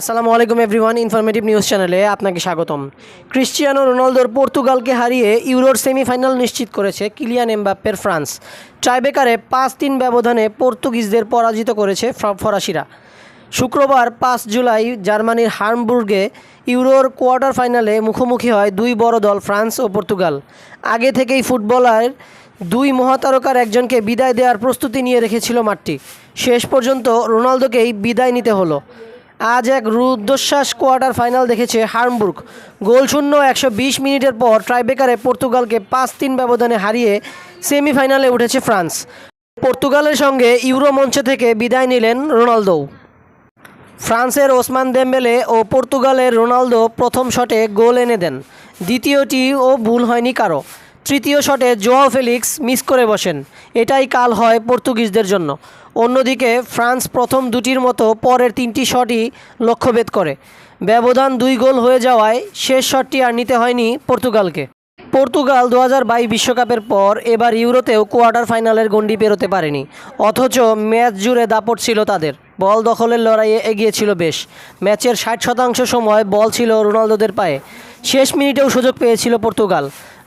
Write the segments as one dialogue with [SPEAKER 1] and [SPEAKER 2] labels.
[SPEAKER 1] আসসালামু আলাইকুম everyone informative news চ্যানেলে আপনাকে স্বাগতম। ক্রিশ্চিয়ানো রোনালদোর পর্তুগালকে হারিয়ে ইউরোর সেমিফাইনাল নিশ্চিত করেছে কিলিয়ান এমবাপ্পের ফ্রান্স। ট্রাইবেকারে পাঁচ তিন ব্যবধানে পর্তুগিজদের পরাজিত করেছে ফরাসিরা। শুক্রবার পাঁচ জুলাই জার্মানির হার্মবুর্গে ইউরোর কোয়ার্টার ফাইনালে মুখোমুখি হয় দুই বড় দল ফ্রান্স ও পর্তুগাল। আগে থেকেই ফুটবলার দুই মহাতারকার একজনকে বিদায় দেওয়ার প্রস্তুতি নিয়ে রেখেছিল মাঠটি। শেষ পর্যন্ত রোনালদোকেই বিদায় নিতে হলো। আজ এক রুদ্ধশ্বাস কোয়ার্টার ফাইনাল দেখেছে হার্মবুর্গ। গোলশূন্য একশো বিশ মিনিটের পর ট্রাইবেকারে পর্তুগালকে পাঁচ তিন ব্যবধানে হারিয়ে সেমিফাইনালে উঠেছে ফ্রান্স। পর্তুগালের সঙ্গে ইউরো মঞ্চে থেকে বিদায় নিলেন রোনালদো। ফ্রান্সের ওসমান দেম্বেলে ও পর্তুগালের রোনালদো প্রথম শটে গোল এনে দেন। দ্বিতীয়টিও ভুল হয়নি কারও। তৃতীয় শটে জোয়াও ফেলিক্স মিস করে বসেন। এটাই কাল হয় পর্তুগিজদের জন্য। অন্যদিকে ফ্রান্স প্রথম দুটির মতো পরের তিনটি শটই লক্ষ্যভেদ করে। ব্যবধান দুই গোল হয়ে যাওয়ায় শেষ শটটি আর নিতে হয়নি পর্তুগালকে। পর্তুগাল দু বিশ্বকাপের পর এবার ইউরোতেও কোয়ার্টার ফাইনালের গণ্ডি পেরোতে পারেনি। অথচ ম্যাচ জুড়ে দাপট ছিল তাদের। বল দখলের লড়াইয়ে এগিয়ে ছিল বেশ। ম্যাচের ষাট শতাংশ সময় বল ছিল রোনালদোদের পায়ে। শেষ মিনিটেও সুযোগ পেয়েছিল পর্তুগাল।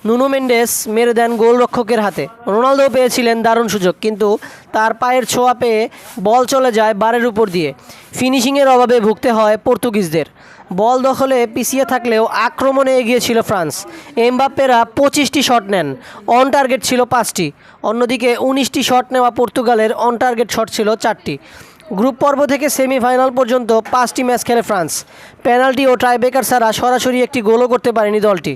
[SPEAKER 1] নুনো মেন্ডেস মেরে দেন গোলরক্ষকের হাতে। রোনালদো পেয়েছিলেন দারুণ সুযোগ, কিন্তু তার পায়ের ছোঁয়া পেয়ে বল চলে যায় বারের উপর দিয়ে। ফিনিশিংয়ের অভাবে ভুগতে হয় পর্তুগিজদের। বল দখলে পিছিয়ে থাকলেও আক্রমণে এগিয়েছিল ফ্রান্স। এমবাপ্পেরা পঁচিশটি শট নেন, অন টার্গেট ছিল পাঁচটি। অন্যদিকে উনিশটি শট নেওয়া পর্তুগালের অন টার্গেট শট ছিল চারটি। গ্রুপ পর্ব থেকে সেমিফাইনাল পর্যন্ত পাঁচটি ম্যাচ খেলে ফ্রান্স। পেনাল্টি ও ট্রাইবেকার ছাড়া সরাসরি একটি গোলও করতে পারেনি দলটি।